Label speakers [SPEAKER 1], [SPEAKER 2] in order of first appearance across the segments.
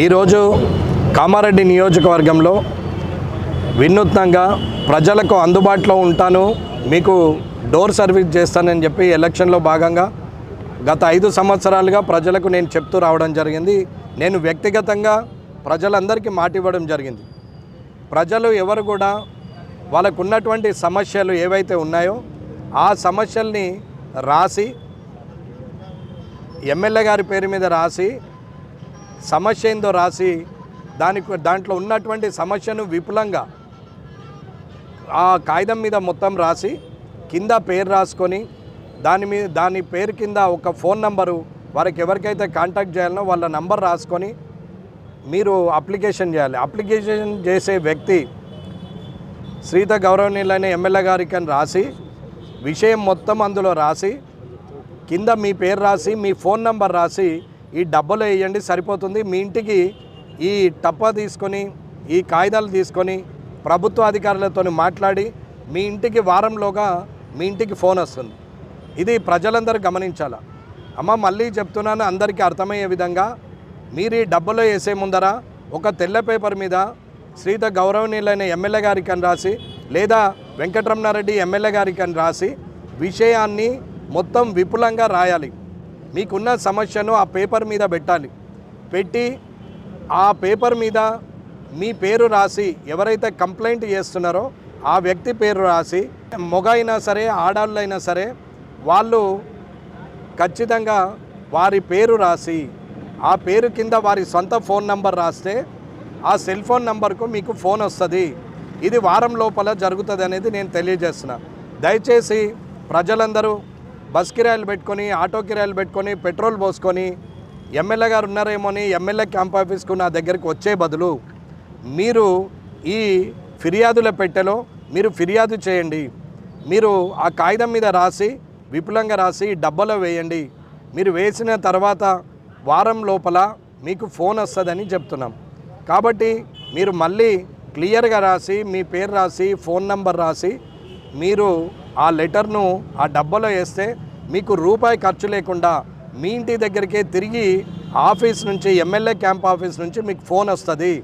[SPEAKER 1] ఈరోజు కామారెడ్డి నియోజకవర్గంలో వినూత్నంగా ప్రజలకు అందుబాటులో ఉంటాను. మీకు డోర్ సర్వీస్ చేస్తానని చెప్పి ఎలక్షన్లో భాగంగా గత ఐదు సంవత్సరాలుగా ప్రజలకు నేను చెప్తూ రావడం జరిగింది. నేను వ్యక్తిగతంగా ప్రజలందరికీ మాట ఇవ్వడం జరిగింది. ప్రజలు ఎవరు కూడా వాళ్ళకు ఉన్నటువంటి సమస్యలు ఏవైతే ఉన్నాయో ఆ సమస్యల్ని రాసి ఎమ్మెల్యే గారి పేరు మీద రాసి సమస్య ఏందో రాసి దానికి దాంట్లో ఉన్నటువంటి సమస్యను విపులంగా ఆ కాగితం మీద మొత్తం రాసి కింద పేరు రాసుకొని దాని మీద దాని పేరు కింద ఒక ఫోన్ నంబరు వారికి ఎవరికైతే కాంటాక్ట్ చేయాలనో వాళ్ళ నంబర్ రాసుకొని మీరు అప్లికేషన్ చేయాలి. అప్లికేషన్ చేసే వ్యక్తి శ్రీత గౌరవనీయులైన ఎమ్మెల్యే గారికి అని రాసి విషయం మొత్తం అందులో రాసి కింద మీ పేరు రాసి మీ ఫోన్ నంబర్ రాసి ఈ డబ్బులో వేయండి సరిపోతుంది. మీ ఇంటికి ఈ టప్ప తీసుకొని ఈ కాగితాలు తీసుకొని ప్రభుత్వ అధికారులతో మాట్లాడి మీ ఇంటికి వారంలోగా మీ ఇంటికి ఫోన్ వస్తుంది. ఇది ప్రజలందరూ గమనించాల? అమ్మ మళ్ళీ చెప్తున్నాను అందరికీ అర్థమయ్యే విధంగా మీరు ఈ డబ్బులో వేసే ముందర ఒక తెల్ల పేపర్ మీద శ్రీత గౌరవనీయులైన ఎమ్మెల్యే గారికి అని రాసి లేదా వెంకటరమణారెడ్డి ఎమ్మెల్యే గారికి అని రాసి విషయాన్ని మొత్తం విపులంగా రాయాలి. మీకున్న సమస్యను ఆ పేపర్ మీద పెట్టాలి. పెట్టి ఆ పేపర్ మీద మీ పేరు రాసి ఎవరైతే కంప్లైంట్ చేస్తున్నారో ఆ వ్యక్తి పేరు రాసి మొగ అయినా సరే ఆడాళ్ళైనా సరే వాళ్ళు ఖచ్చితంగా వారి పేరు రాసి ఆ పేరు కింద వారి సొంత ఫోన్ నంబర్ రాస్తే ఆ సెల్ ఫోన్ నంబర్కు మీకు ఫోన్ వస్తుంది. ఇది వారం లోపల జరుగుతుంది అనేది నేను తెలియజేస్తున్నా. దయచేసి ప్రజలందరూ బస్ కిరాయిలు పెట్టుకొని ఆటో కిరాయిలు పెట్టుకొని పెట్రోల్ పోసుకొని ఎమ్మెల్యే గారు ఉన్నారేమో అని ఎమ్మెల్యే క్యాంప్ ఆఫీస్కు నా దగ్గరికి వచ్చే బదులు మీరు ఈ ఫిర్యాదుల పెట్టెలో మీరు ఫిర్యాదు చేయండి. మీరు ఆ కాగితం మీద రాసి విపులంగా రాసి డబ్బలో వేయండి. మీరు వేసిన తర్వాత వారం లోపల మీకు ఫోన్ వస్తుందని చెప్తున్నాం. కాబట్టి మీరు మళ్ళీ క్లియర్గా రాసి మీ పేరు రాసి ఫోన్ నంబర్ రాసి మీరు ఆ లెటర్ను ఆ డబ్బాలో వేస్తే మీకు రూపాయి ఖర్చు లేకుండా మీ ఇంటి దగ్గరికే తిరిగి ఆఫీస్ నుంచి ఎమ్మెల్యే క్యాంప్ ఆఫీస్ నుంచి మీకు ఫోన్ వస్తుంది.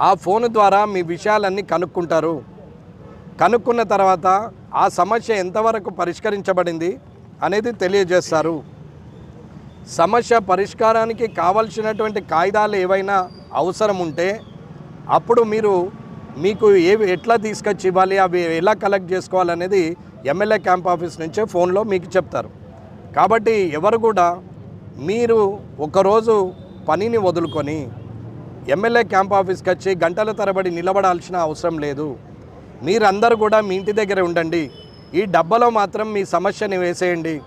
[SPEAKER 1] ఆ ఫోన్ ద్వారా మీ విషయాలన్నీ కనుక్కుంటారు. కనుక్కున్న తర్వాత ఆ సమస్య ఎంతవరకు పరిష్కరించబడింది అనేది తెలియజేస్తారు. సమస్య పరిష్కారానికి కావలసినటువంటి కాగితాలు ఏవైనా అవసరం ఉంటే అప్పుడు మీరు మీకు ఏవి ఎట్లా తీసుకొచ్చి ఇవ్వాలి అవి ఎలా కలెక్ట్ చేసుకోవాలనేది ఎమ్మెల్యే క్యాంప్ ఆఫీస్ నుంచే ఫోన్లో మీకు చెప్తారు. కాబట్టి ఎవరు కూడా మీరు ఒకరోజు పనిని వదులుకొని ఎమ్మెల్యే క్యాంప్ ఆఫీస్కి వచ్చి గంటల తరబడి నిలబడాల్సిన అవసరం లేదు. మీరందరూ కూడా మీ ఇంటి దగ్గర ఉండండి. ఈ డబ్బాలో మాత్రం మీ సమస్యని వేసేయండి.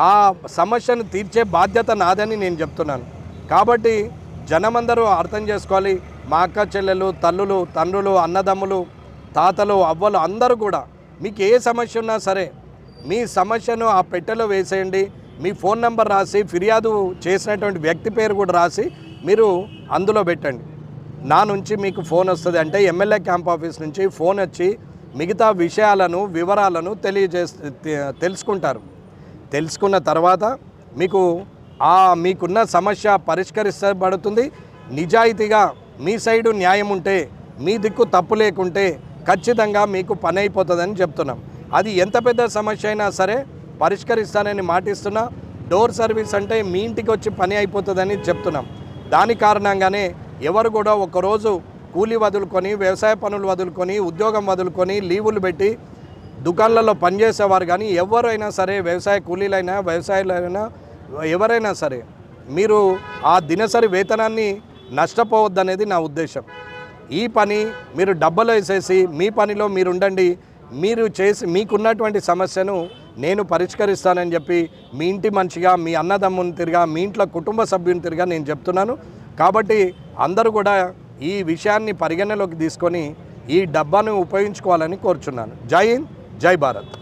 [SPEAKER 1] ఆ సమస్యను తీర్చే బాధ్యత నాదని నేను చెప్తున్నాను. కాబట్టి జనమందరూ అర్థం చేసుకోవాలి. మా అక్క చెల్లెలు తల్లులు తండ్రులు అన్నదమ్ములు తాతలు అవ్వలు అందరూ కూడా మీకు ఏ సమస్య ఉన్నా సరే మీ సమస్యను ఆ పెట్టెలో వేసేయండి. మీ ఫోన్ నెంబర్ రాసి ఫిర్యాదు చేసినటువంటి వ్యక్తి పేరు కూడా రాసి మీరు అందులో పెట్టండి. నా నుంచి మీకు ఫోన్ వస్తుంది అంటే ఎమ్మెల్యే క్యాంప్ ఆఫీస్ నుంచి ఫోన్ వచ్చి మిగతా విషయాలను వివరాలను తెలియజే తెలుసుకుంటారు. తెలుసుకున్న తర్వాత మీకు ఆ మీకున్న సమస్య పరిష్కరించబడుతుంది నిజాయితీగా మీ సైడు న్యాయం ఉంటే మీ దిక్కు తప్పు లేకుంటే ఖచ్చితంగా మీకు పని అయిపోతుందని చెప్తున్నాం. అది ఎంత పెద్ద సమస్య అయినా సరే పరిష్కరిస్తానని మాటిస్తున్నా డోర్ సర్వీస్ అంటే మీ ఇంటికి వచ్చి పని అయిపోతుందని చెప్తున్నాం. దాని కారణంగానే ఎవరు కూడా ఒకరోజు కూలీ వదులుకొని వ్యవసాయ పనులు వదులుకొని ఉద్యోగం వదులుకొని లీవులు పెట్టి దుకాణాలలో పనిచేసేవారు కానీ ఎవరైనా సరే వ్యవసాయ కూలీలైనా వ్యవసాయులైనా ఎవరైనా సరే మీరు ఆ దినసరి వేతనాన్ని నష్టపోవద్దనేది నా ఉద్దేశం. ఈ పని మీరు డబ్బులు వేసేసి మీ పనిలో మీరు ఉండండి మీరు చేసి మీకున్నటువంటి సమస్యను నేను పరిష్కరిస్తానని చెప్పి మీ ఇంటి మనిషిగా మీ అన్నదమ్ముని తిరిగా మీ ఇంట్లో కుటుంబ సభ్యుని తిరిగా నేను చెప్తున్నాను. కాబట్టి అందరూ కూడా ఈ విషయాన్ని పరిగణలోకి తీసుకొని ఈ డబ్బాను ఉపయోగించుకోవాలని కోరుచున్నాను. జై హింద్ జై భారత్.